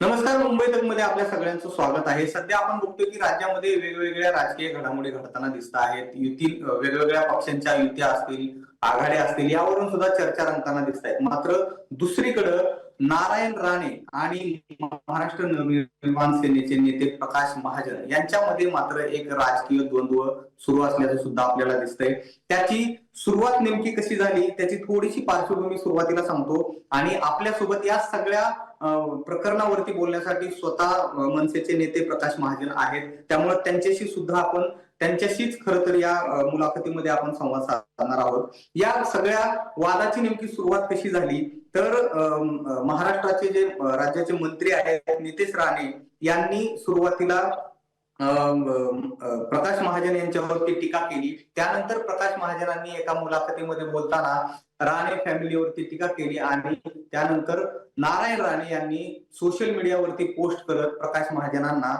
नमस्कार मुंबई तकमध्ये आपल्या सगळ्यांचं स्वागत आहे. सध्या आपण बघतोय की राज्यामध्ये वेगवेगळ्या राजकीय घडामोडी घडताना दिसत आहेत. युती वेगवेगळ्या पक्षांच्या युत्या असतील आघाड्या असतील यावरून सुद्धा चर्चा रंगताना दिसत आहेत. मात्र दुसरीकडं नारायण राणे आणि महाराष्ट्र नवनिर्माण सेनेचे नेते प्रकाश महाजन यांच्यामध्ये मात्र एक राजकीय द्वंद्व सुरू असल्याचं सुद्धा आपल्याला दिसतंय. त्याची सुरुवात नेमकी कशी झाली त्याची थोडीशी पार्श्वभूमी सुरुवातीला सांगतो. आणि आपल्यासोबत या सगळ्या प्रकरणावरती बोलण्यासाठी स्वतः मनसेचे नेते प्रकाश महाजन आहेत. त्यामुळे त्यांच्याशी सुद्धा आपण त्यांच्याशीच खरं तर या मुलाखतीमध्ये आपण संवाद साधणार आहोत. या सगळ्या वादाची नेमकी सुरुवात कशी झाली तर महाराष्ट्राचे जे राज्याचे मंत्री आहेत नितेश राणे यांनी सुरुवातीला प्रकाश महाजन यांच्यावरती टीका केली. त्यानंतर प्रकाश महाजनांनी एका मुलाखतीमध्ये बोलताना राणे फॅमिलीवरती टीका केली आणि त्यानंतर नारायण राणे यांनी सोशल मीडियावरती पोस्ट करत प्रकाश महाजनांना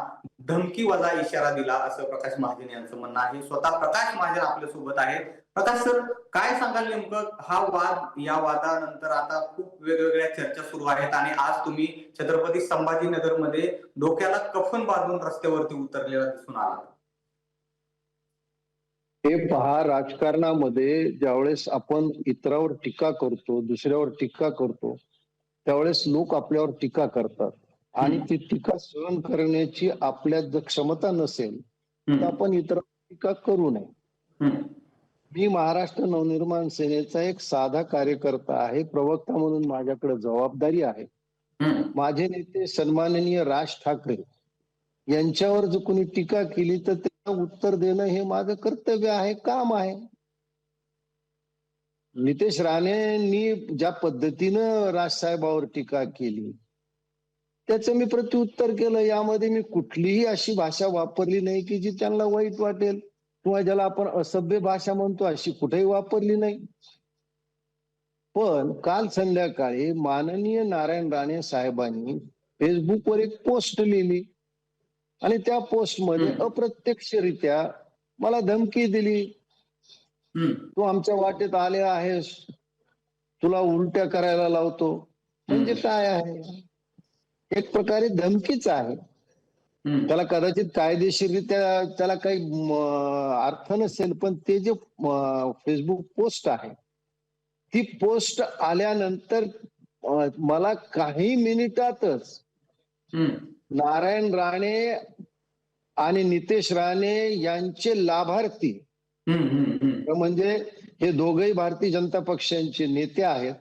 धमकी वजा इशारा दिला असं प्रकाश महाजन यांचं म्हणणं आहे. स्वतः प्रकाश महाजन आपल्यासोबत आहेत. प्रकाश सर काय सांगाल नेमकं? हा वाद या वादानंतर आता खूप वेगवेगळ्या चर्चा सुरू आहेत आणि आज तुम्ही छत्रपती संभाजीनगरमध्ये डोक्याला कफन बांधून रस्त्यावरती उतरलेला दिसून आला. हे पहा राजकारणामध्ये ज्यावेळेस आपण इतरावर टीका करतो दुसऱ्यावर टीका करतो त्यावेळेस लोक आपल्यावर टीका करतात. आणि ती टीका सहन करण्याची आपल्यात जर क्षमता नसेल तर आपण इतरावर टीका करू नये. मी महाराष्ट्र नवनिर्माण सेनेचा एक साधा कार्यकर्ता आहे प्रवक्ता म्हणून माझ्याकडे जबाबदारी आहे. माझे नेते सन्माननीय राज ठाकरे यांच्यावर जर कोणी टीका केली तर त्याला उत्तर देणं हे माझं कर्तव्य आहे काम आहे. नितेश राणेंनी ज्या पद्धतीनं राजसाहेबावर टीका केली त्याचं मी प्रत्युत्तर केलं. यामध्ये मी कुठलीही अशी भाषा वापरली नाही की जी त्यांना वाईट वाटेल. किंवा ज्याला आपण असभ्य भाषा म्हणतो अशी कुठेही वापरली नाही. पण काल संध्याकाळी माननीय नारायण राणे साहेबांनी फेसबुकवर एक पोस्ट लिहिली. आणि त्या पोस्टमध्ये. अप्रत्यक्षरित्या मला धमकी दिली. तू आमच्या वाटेत आले आहेस. तुला उलट्या करायला लावतो. म्हणजे. काय आहे? एक प्रकारे धमकीच आहे. त्याला कदाचित कायदेशीररित्या त्याला काही अर्थ नसेल पण ते जे फेसबुक पोस्ट आहे ती पोस्ट आल्यानंतर मला काही मिनिटातच नारायण राणे आणि नितेश राणे यांचे लाभार्थी म्हणजे हे दोघही भारतीय जनता पक्षांचे नेते आहेत.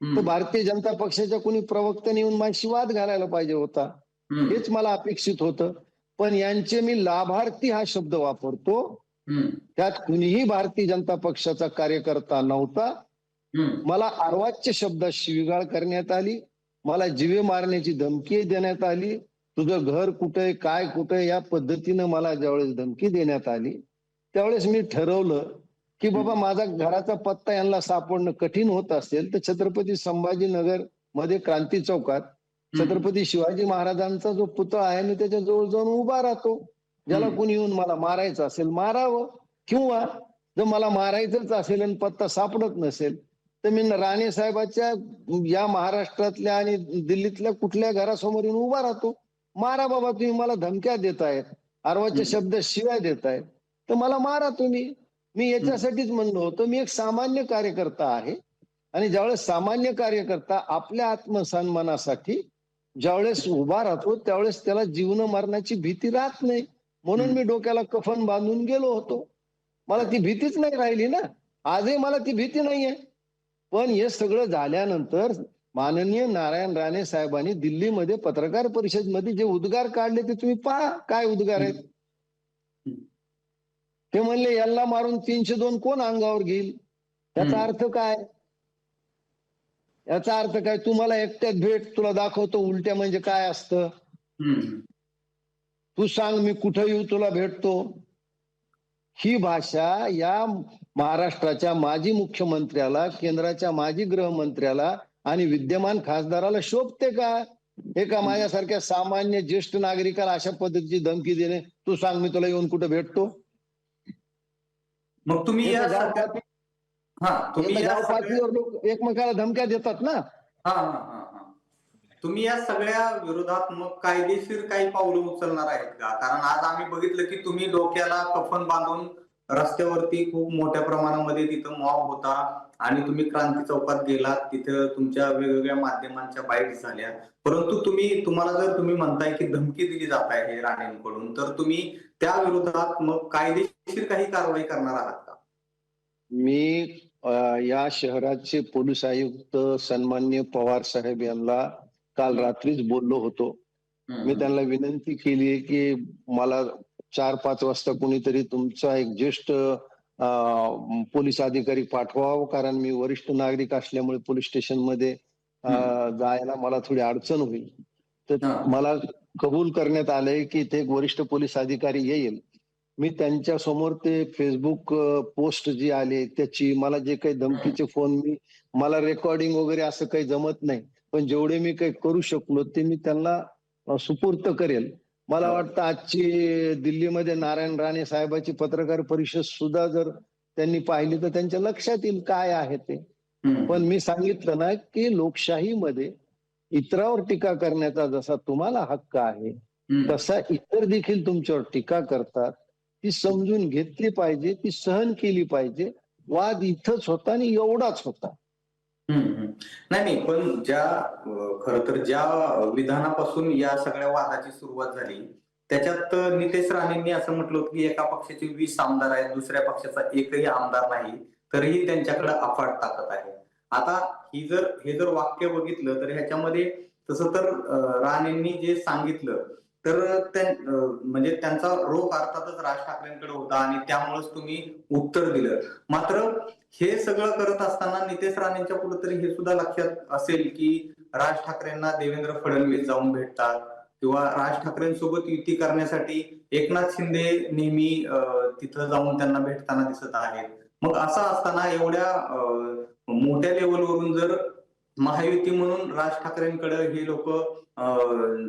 तर भारतीय जनता पक्षाच्या कोणी प्रवक्त्याने येऊन माझी वाद घालायला पाहिजे होता. हेच मला अपेक्षित होतं. पण यांचे मी लाभार्थी हा शब्द वापरतो. त्यात कुणीही भारतीय जनता पक्षाचा कार्यकर्ता नव्हता. मला अर्वाच्य शब्दात शिवीगाळ करण्यात आली. मला जीवे मारण्याची धमकी देण्यात आली. तुझं घर कुठे काय कुठे या पद्धतीनं मला ज्यावेळेस धमकी देण्यात आली त्यावेळेस मी ठरवलं की बाबा माझा घराचा पत्ता यांना सापडणं कठीण होत असेल तर छत्रपती संभाजीनगरमध्ये क्रांती चौकात छत्रपती शिवाजी महाराजांचा जो पुतळा आहे मी त्याच्याजवळ जाऊन उभा राहतो ज्याला. कोणी येऊन मला मारायचं असेल मारावं किंवा जर मला मारायचंच असेल आणि पत्ता सापडत नसेल तर मी राणे साहेबाच्या या महाराष्ट्रातल्या आणि दिल्लीतल्या कुठल्या घरासमोर येऊन उभा राहतो मारा बाबा तुम्ही मला धमक्या देतायत अर्वाचे हम्म. शब्द शिवाय देतायत तर मला मारा तुम्ही मी याच्यासाठीच म्हणलो होतो मी एक सामान्य कार्यकर्ता आहे आणि ज्यावेळेस सामान्य कार्यकर्ता आपल्या आत्मसन्मानासाठी ज्यावेळेस उभा राहतो त्यावेळेस त्याला जीवन मरणाची भीती राहत नाही. म्हणून मी डोक्याला कफन बांधून गेलो होतो. मला ती भीतीच नाही राहिली ना. आजही मला ती भीती नाहीये. पण हे सगळं झाल्यानंतर माननीय नारायण राणे साहेबांनी दिल्लीमध्ये पत्रकार परिषदमध्ये जे उद्गार काढले ते तुम्ही पहा काय उद्गार आहेत. ते म्हणले याला मारून तीनशे दोन कोण अंगावर घेईल? याचा हम्म. अर्थ काय? याचा अर्थ काय? तुम्हाला एकट्यात भेट तुला दाखवतो उलट्या म्हणजे काय असतं? तू सांग मी कुठं येऊ तुला भेटतो? ही भाषा या महाराष्ट्राच्या माजी मुख्यमंत्र्याला केंद्राच्या माजी गृहमंत्र्याला आणि विद्यमान खासदाराला शोभते का? एका माझ्यासारख्या सामान्य ज्येष्ठ नागरिकाला अशा पद्धतीची धमकी देणे? तू सांग मी तुला येऊन कुठं भेटतो? मग तुम्ही या हे तुम्ही या सगळ्या- लोक एकमेकाला धमक्या देतात ना. हा हा हा हा. तुम्ही या सगळ्या विरोधात मग कायदेशीर काही पावलं उचलणार आहेत का? कारण आज आम्ही बघितलं की तुम्ही डोक्याला कफन बांधून रस्त्यावरती खूप मोठ्या प्रमाणामध्ये तिथं मॉब होता आणि तुम्ही क्रांती चौकात गेलात तिथं तुमच्या वेगवेगळ्या माध्यमांच्या बाईट झाल्या. परंतु तुम्ही तुम्हाला जर तुम्ही म्हणताय की धमकी दिली जात आहे राणेंकडून तर तुम्ही त्या विरोधात मग कायदेशीर काही कारवाई करणार आहात मी या शहराचे पोलीस आयुक्त सन्मान्य पवार साहेब यांना काल रात्रीच बोललो होतो. मी त्यांना विनंती केली आहे की मला चार पाच वाजता कोणीतरी तुमचा एक ज्येष्ठ पोलीस अधिकारी पाठवावं कारण मी वरिष्ठ नागरिक असल्यामुळे पोलीस स्टेशनमध्ये अ, जायला मला थोडी अडचण होईल. तर. मला कबूल करण्यात आलंय की एक वरिष्ठ पोलीस अधिकारी येईल. मी त्यांच्यासमोर ते फेसबुक पोस्ट जी आली त्याची मला जे काही धमकीचे फोन मी मला रेकॉर्डिंग वगैरे असं काही जमत नाही. पण जेवढे मी काही करू शकलो ते मी त्यांना सुपूर्त करेल. मला वाटतं आजची दिल्लीमध्ये नारायण राणे साहेबाची पत्रकार परिषद सुद्धा जर त्यांनी पाहिली तर त्यांच्या लक्षात येईल काय आहे ते. पण मी सांगितलं ना की लोकशाहीमध्ये इतरावर टीका करण्याचा जसा तुम्हाला हक्क आहे. तसा इतर देखील तुमच्यावर टीका करतात. ती समजून घेतली पाहिजे ती सहन केली पाहिजे. वाद इथंच होता आणि एवढाच होता. नाही नाही पण ज्या खर तर ज्या विधानापासून या सगळ्या वादाची सुरुवात झाली त्याच्यात नितेश राणेंनी असं म्हटलं होतं की एका पक्षाचे वीस आमदार आहेत दुसऱ्या पक्षाचा एकही आमदार नाही तरीही त्यांच्याकडे अफाट ताकद आहे. आता ही जर हे जर वाक्य बघितलं तर ह्याच्यामध्ये तसं तर राणेंनी जे सांगितलं तर म्हणजे त्यांचा रोख अर्थातच राज ठाकरेंकडे होता आणि त्यामुळेच तुम्ही उत्तर दिलं. मात्र हे सगळं करत असताना नितेश राणेंच्या कुठेतरी हे सुद्धा लक्षात असेल की राज ठाकरेंना देवेंद्र फडणवीस जाऊन भेटतात किंवा राज ठाकरेंसोबत युती करण्यासाठी एकनाथ शिंदे नेहमी तिथं जाऊन त्यांना भेटताना दिसत आहेत. मग असं असताना एवढ्या मोठ्या लेवलवरून जर महायुती म्हणून राज ठाकरेंकडे हे लोक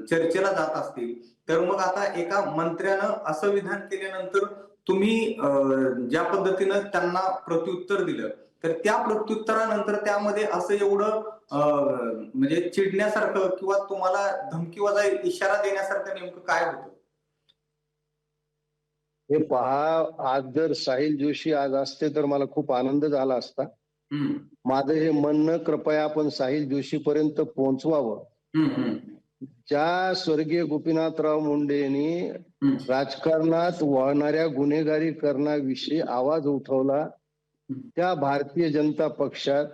चर्चेला जात असतील. तर मग आता एका मंत्र्यानं असं विधान केल्यानंतर तुम्ही ज्या पद्धतीनं त्यांना प्रत्युत्तर दिलं तर त्या प्रत्युत्तरानंतर त्यामध्ये असं एवढं म्हणजे चिडण्यासारखं किंवा तुम्हाला धमकीवजा इशारा देण्यासारखं नेमकं काय होतं? हे पहा आज जर साहिल जोशी आज असते तर मला खूप आनंद झाला असता. माझं हे म्हणणं कृपया आपण साहिल जोशी पर्यंत पोहोचवावं ज्या स्वर्गीय गोपीनाथराव मुंडेंनी राजकारणात वाहणाऱ्या गुन्हेगारी करण्याविषयी आवाज उठवला त्या भारतीय जनता पक्षात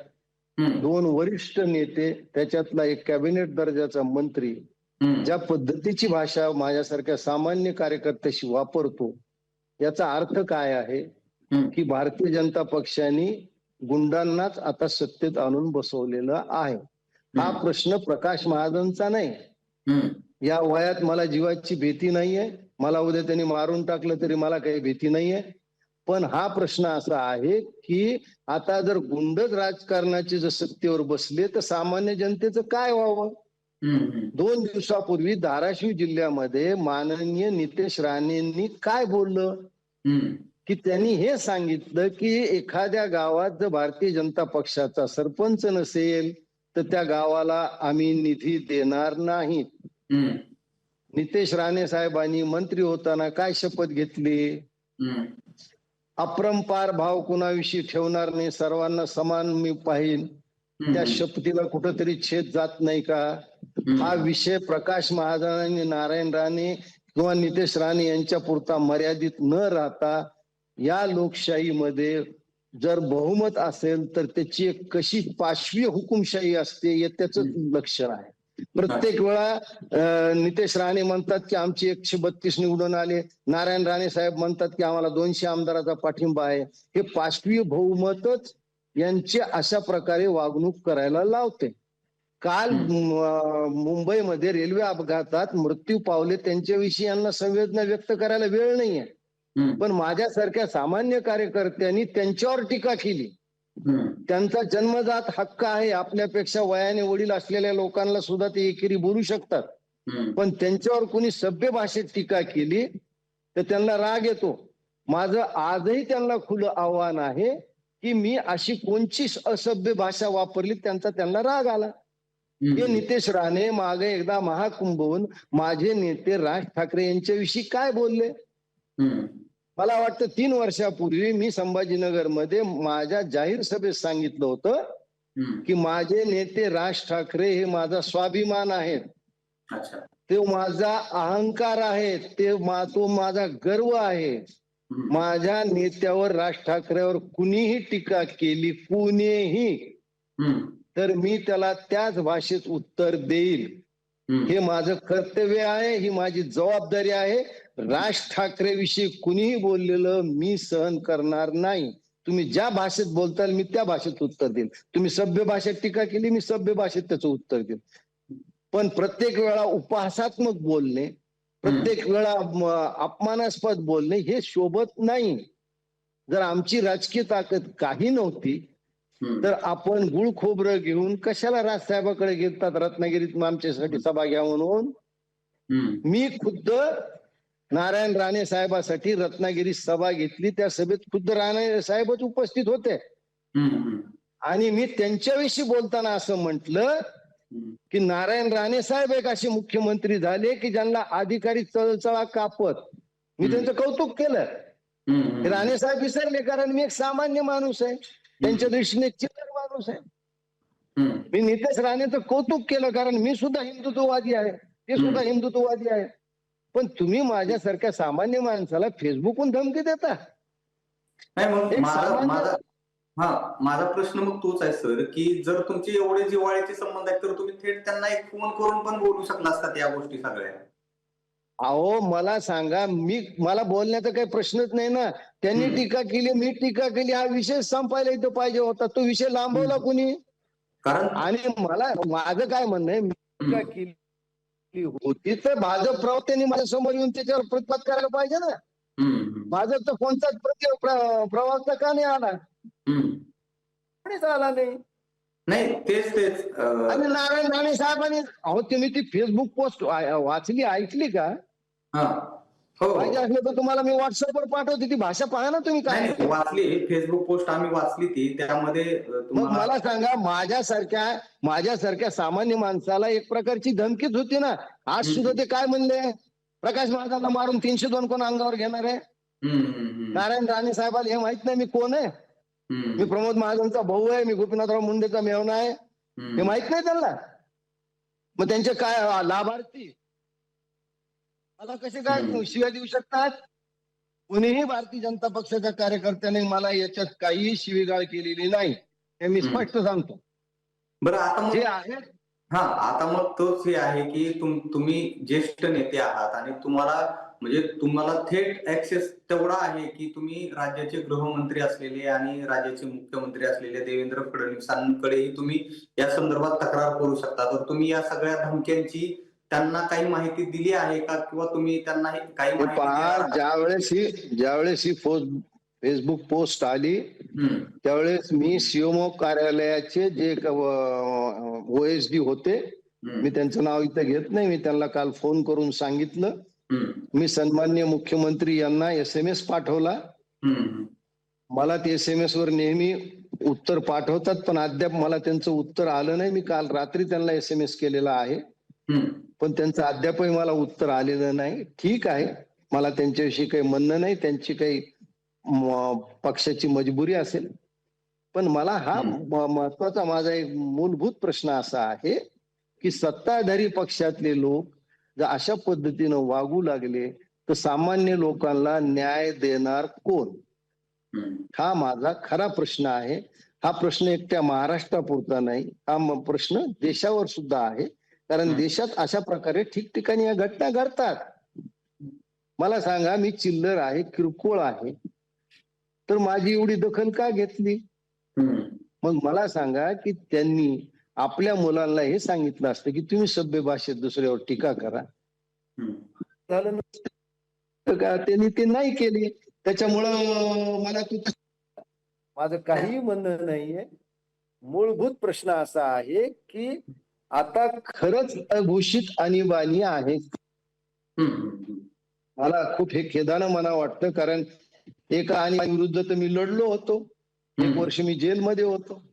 दोन वरिष्ठ नेते त्याच्यातला एक कॅबिनेट दर्जाचा मंत्री ज्या पद्धतीची भाषा माझ्यासारख्या सामान्य कार्यकर्त्याशी वापरतो याचा अर्थ काय आहे. की भारतीय जनता पक्षाने गुंडांनाच आता सत्तेत आणून बसवलेलं आहे. हा प्रश्न प्रकाश महाजनचा नाही. या वयात मला जीवाची भीती नाहीये. मला उद्या त्यांनी मारून टाकलं तरी मला काही भीती नाहीये. पण हा प्रश्न असा आहे की आता जर गुंडच राजकारणाचे जर सत्तेवर बसले तर सामान्य जनतेचं काय व्हावं? दोन दिवसापूर्वी धाराशिव जिल्ह्यामध्ये माननीय नितेश राणेंनी काय बोललं? की त्यांनी हे सांगितलं की एखाद्या गावात जर भारतीय जनता पक्षाचा सरपंच नसेल तर त्या गावाला आम्ही निधी देणार नाही नितेश राणे साहेबांनी मंत्री होताना काय शपथ घेतली? हम्म, अप्रंपार भाव कुणाविषयी ठेवणार नाही? सर्वांना समान मी पाहिन. त्या शपथीला कुठंतरी छेद जात नाही का? हा विषय प्रकाश महाजन आणि नारायण राणे किंवा नितेश राणे यांच्या पुरता मर्यादित न राहता या लोकशाहीमध्ये जर बहुमत असेल तर त्याची एक कशी पाशवी हुकुमशाही असते हे त्याचं लक्षण आहे. प्रत्येक वेळा नितेश राणे म्हणतात की आमचे एकशे बत्तीस निवडून आले. नारायण राणे साहेब म्हणतात की आम्हाला दोनशे आमदाराचा पाठिंबा आहे. हे पाशवी बहुमतच यांची अशा प्रकारे वागणूक करायला लावते. काल मुंबईमध्ये रेल्वे अपघातात मृत्यू पावले त्यांच्याविषयी यांना संवेदना व्यक्त करायला वेळ नाहीये. पण माझ्यासारख्या सामान्य कार्यकर्त्यांनी त्यांच्यावर टीका केली. त्यांचा जन्मजात हक्क आहे आपल्यापेक्षा वयाने वडील असलेल्या लोकांना सुद्धा ते एकेरी बोलू शकतात. पण त्यांच्यावर कोणी सभ्य भाषेत टीका केली तर त्यांना राग येतो. माझं आजही त्यांना खुलं आव्हान आहे की मी अशी कोणचीच असभ्य भाषा वापरली त्यांचा त्यांना राग आला. हे नितेश राणे मागे एकदा महाकुंभहून माझे नेते राज ठाकरे यांच्याविषयी काय बोलले. मला वाटतं तीन वर्षापूर्वी मी संभाजीनगरमध्ये माझ्या जाहीर सभेत सांगितलं होतं. की माझे नेते राज ठाकरे हे माझा स्वाभिमान आहेत ते माझा अहंकार आहे ते मा- तो माझा गर्व आहे. माझ्या नेत्यावर राज ठाकरेवर कुणीही टीका केली कुणीही. तर मी त्याला त्याच भाषेत उत्तर देईल. हे माझं कर्तव्य आहे ही माझी जबाबदारी आहे राज ठाकरे विषयी कुणीही बोललेलं मी सहन करणार नाही. तुम्ही ज्या भाषेत बोलताल मी त्या भाषेत उत्तर देईल तुम्ही सभ्य भाषेत टीका केली मी सभ्य भाषेत त्याचं उत्तर देईल पण प्रत्येक वेळा उपहासात्मक बोलणे प्रत्येक वेळा अपमानास्पद बोलणे हे शोभत नाही. जर आमची राजकीय ताकद काही नव्हती. तर आपण गुळ खोबरं घेऊन कशाला राजसाहेबाकडे घेतात रत्नागिरीत आमच्यासाठी सभा घ्या म्हणून. मी खुद्द नारायण राणे साहेबासाठी रत्नागिरी सभा घेतली त्या सभेत खुद्द राणे साहेबच उपस्थित होते. आणि मी त्यांच्याविषयी बोलताना असं म्हटलं. की नारायण राणे साहेब एक असे मुख्यमंत्री झाले की ज्यांना अधिकारी चळचळा कापत मी. त्यांचं कौतुक केलं राणे साहेब विसरले कारण मी एक सामान्य माणूस आहे त्यांच्या दृष्टीने चिल्लर माणूस आहे. मी नितेश राणेचं कौतुक केलं कारण मी सुद्धा हिंदुत्ववादी आहे ते सुद्धा. हिंदुत्ववादी आहे पण तुम्ही माझ्यासारख्या सामान्य माणसाला फेसबुकहून धमकी देता नाही माझा माझा हा माझा प्रश्न मग तोच आहे सर की जर तुमचे एवढे जिव्हाळ्याचे संबंध आहेत तर तुम्ही थेट त्यांना एक फोन करून पण बोलू शकला असतात या गोष्टी सगळ्या अहो मला सांगा मी मला बोलण्याचा काही प्रश्नच नाही ना त्यांनी. टीका केली मी टीका केली हा विषय संपायला इथं पाहिजे होता तो विषय लांबवला. कुणी कारण आणि मला माझं काय म्हणणं आहे मी टीका. केली होती तर भाजप प्रवक्त्यांनी माझ्यासमोर येऊन त्याच्यावर प्रतिपाद करायला पाहिजे ना. भाजपचा कोणताच प्रति प्र- प्रवक्ता का नाही आला. कोणीच आला नाही? नाही तेच तेच. आणि नारायण राणे साहेबांनी अहो तुम्ही ती फेसबुक पोस्ट वाचली ऐकली का? हा. पाहिजे असलं तर तुम्हाला मी व्हॉट्सअपवर पाठवते. ती भाषा पहा ना तुम्ही काय. नाही, वाचली फेसबुक पोस्ट आम्ही वाचली ती. त्यामध्ये अं, मग तुम्हाला मला सांगा माझ्यासारख्या माझ्यासारख्या सामान्य माणसाला एक प्रकारची धमकीच होती ना. आज. सुद्धा ते काय म्हणले? प्रकाश महाजनला मारून तीनशे दोन कोण अंगावर घेणार आहे? हम्म, हम्म, हम्म. नारायण राणे साहेबाला हे माहीत नाही मी कोण आहे. मी हम्म, प्रमोद महाजनचा भाऊ आहे मी गोपीनाथराव मुंडेचा मेवणा आहे. हे हम्म. माहीत नाही त्यांना. मग त्यांचे काय लाभार्थी? मला कसे काय. शिव्या देऊ शकतात कुणीही भारतीय जनता पक्षाच्या कार्यकर्त्याने मला याच्यात काहीही शिवीगाळ केलेली नाही हे मी. स्पष्ट सांगतो बरं आता जे आहे हा आता मग तोच हे आहे की तुम तुम्ही ज्येष्ठ नेते आहात आणि तुम्हाला म्हणजे तुम्हाला थेट ऍक्सेस तेवढा आहे की तुम्ही राज्याचे गृहमंत्री असलेले आणि राज्याचे मुख्यमंत्री असलेले देवेंद्र फडणवीसांकडेही तुम्ही या संदर्भात तक्रार करू शकता तर तुम्ही या सगळ्या धमक्यांची त्यांना काही माहिती दिली आहे का? किंवा तुम्ही त्यांना काही पहा? ज्यावेळेस ही ज्यावेळेस ही फेसबुक पोस्ट आली त्यावेळेस मी सीएमओ कार्यालयाचे जे ओएसडी होते मी त्यांचं नाव इथं घेत नाही मी त्यांना काल फोन करून सांगितलं. मी सन्मान्य मुख्यमंत्री यांना एस एम एस पाठवला. मला ते एस एम एस वर नेहमी उत्तर पाठवतात पण अद्याप मला त्यांचं उत्तर आलं नाही. मी काल रात्री त्यांना एस एम एस केलेला आहे. पण त्यांचं अद्यापही मला उत्तर आलेलं नाही. ठीक आहे. मला त्यांच्याविषयी काही म्हणणं नाही. त्यांची काही पक्षाची मजबुरी असेल. पण मला हा महत्त्वाचा माझा एक मूलभूत प्रश्न असा आहे की सत्ताधारी पक्षातले लोक जर अशा पद्धतीनं वागू लागले तर सामान्य लोकांना न्याय देणार कोण. हा माझा खरा प्रश्न आहे. हा प्रश्न एकट्या महाराष्ट्रापुरता नाही. हा प्रश्न देशावर सुद्धा आहे. कारण. देशात अशा प्रकारे ठिकठिकाणी या घटना घडतात. मला सांगा मी चिल्लर आहे किरकोळ आहे. तर माझी एवढी दखल का घेतली. मग मला सांगा की त्यांनी आपल्या मुलांना हे सांगितलं असतं की तुम्ही सभ्य भाषेत दुसऱ्यावर टीका करा. का त्यांनी ते नाही केले? त्याच्यामुळं मला तू माझं काही म्हणणं नाहीये. मूलभूत प्रश्न असा आहे की आता खरंच अघोषित आणीबाणी आहे. मला खूप हे खेदानं मला वाटतं कारण एका आणि विरुद्ध तर मी लढलो होतो. एक. वर्ष मी जेलमध्ये होतो.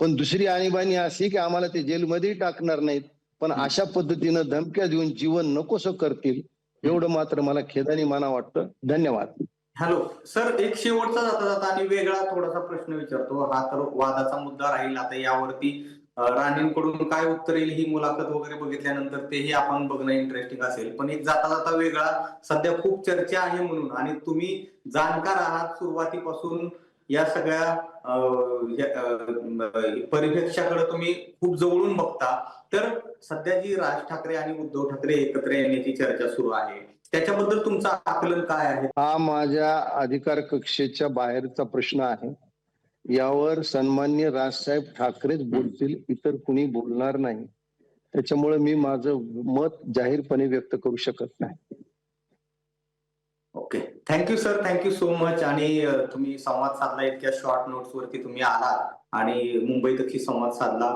पण दुसरी आणीबाणी अशी की आम्हाला ते जेलमध्ये टाकणार नाहीत. पण अशा पद्धतीनं धमक्या देऊन जीवन नकोसं करतील एवढं मात्र मला खेदानी माना वाटतं. धन्यवाद. हॅलो सर एक शेवटचा जाता जाता आणि वेगळा थोडासा प्रश्न विचारतो. हा तर वादाचा मुद्दा राहील आता यावरती. राणेंकडून काय उत्तर येईल ही मुलाखत वगैरे बघितल्यानंतर तेही आपण बघणं इंटरेस्टिंग असेल. पण एक जाता जाता वेगळा सध्या खूप चर्चा आहे म्हणून. आणि तुम्ही जाणकार आहात सुरुवातीपासून या सगळ्या परिप्रेक्षाकडे तुम्ही खूप जवळून बघता. तर सध्या जी राज ठाकरे आणि उद्धव ठाकरे एकत्र येण्याची चर्चा सुरू आहे त्याच्याबद्दल तुमचं आकलन काय आहे? हा माझ्या अधिकार कक्षेच्या बाहेरचा प्रश्न आहे. यावर सन्मान्य राजसाहेब ठाकरेच बोलतील इतर कुणी बोलणार नाही. त्याच्यामुळे मी माझं मत जाहीरपणे व्यक्त करू शकत नाही. Okay. Thank you sir thank you so much आणि तुम्ही संवाद साधला इतक्या शॉर्ट नोट्स वरती तुम्ही आलात आणि मुंबईतही संवाद साधला.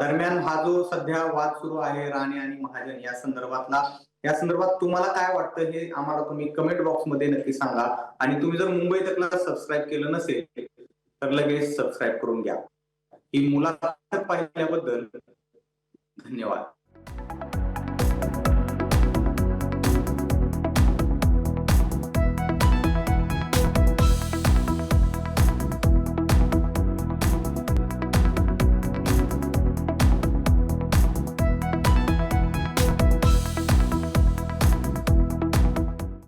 दरम्यान हा जो सध्या वाद सुरू आहे राणे आणि महाजन या संदर्भातला या संदर्भात तुम्हाला काय वाटतं हे आम्हाला तुम्ही कमेंट बॉक्समध्ये नक्की सांगा. आणि तुम्ही जर मुंबई तकला सबस्क्राईब केलं नसेल तर लगेच सबस्क्राईब करून घ्या. ही मुलाखत पाहिल्याबद्दल धन्यवाद.